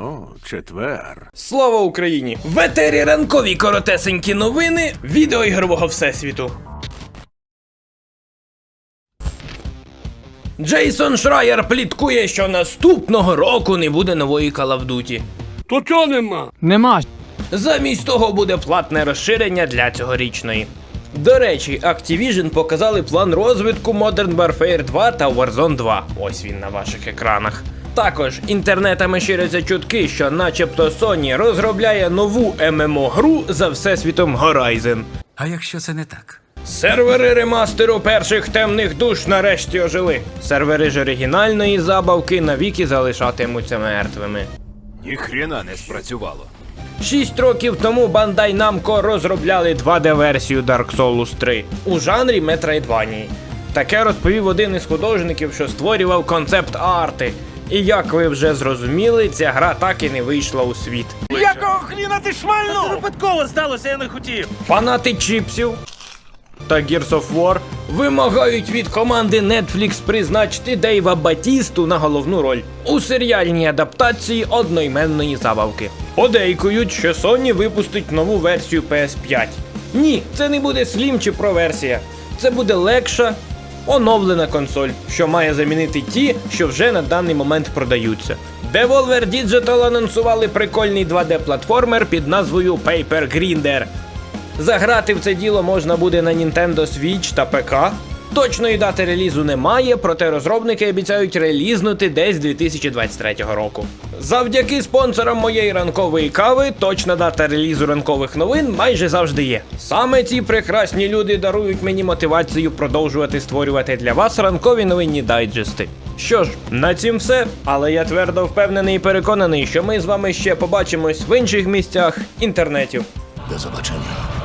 О, четвер. Слава Україні! В етері ранкові коротесенькі новини відеоігрового всесвіту. Джейсон Шрайер пліткує, що наступного року не буде нової Call of Duty. То чого нема? Нема. Замість того буде платне розширення для цьогорічної. До речі, Activision показали план розвитку Modern Warfare 2 та Warzone 2. Ось він на ваших екранах. Також інтернетами ширяться чутки, що начебто Sony розробляє нову ММО-гру за всесвітом Horizon. А якщо це не так? Сервери ремастеру перших темних душ нарешті ожили. Сервери ж оригінальної забавки навіки залишатимуться мертвими. Ніхрена не спрацювало. Шість років тому Bandai Namco розробляли 2D-версію Dark Souls 3 у жанрі Metroidvania. Таке розповів один із художників, що створював концепт арти. І як ви вже зрозуміли, ця гра так і не вийшла у світ. Якого хріна ти шмальнув? Це випадково сталося, я не хотів. Фанати чіпсів та Gears of War вимагають від команди Netflix призначити Дейва Батісту на головну роль у серіальній адаптації одноіменної забавки. Подейкують, що Sony випустить нову версію PS5. Ні, це не буде Slim чи Pro версія. Це буде легша, оновлена консоль, що має замінити ті, що вже на даний момент продаються. Devolver Digital анонсували прикольний 2D-платформер під назвою Paper Grinder. Заграти в це діло можна буде на Nintendo Switch та ПК. Точної дати релізу немає, проте розробники обіцяють релізнути десь 2023 року. Завдяки спонсорам моєї ранкової кави, точна дата релізу ранкових новин майже завжди є. Саме ці прекрасні люди дарують мені мотивацію продовжувати створювати для вас ранкові новинні дайджести. Що ж, на цім все, але я твердо впевнений і переконаний, що ми з вами ще побачимось в інших місцях інтернетів. До побачення.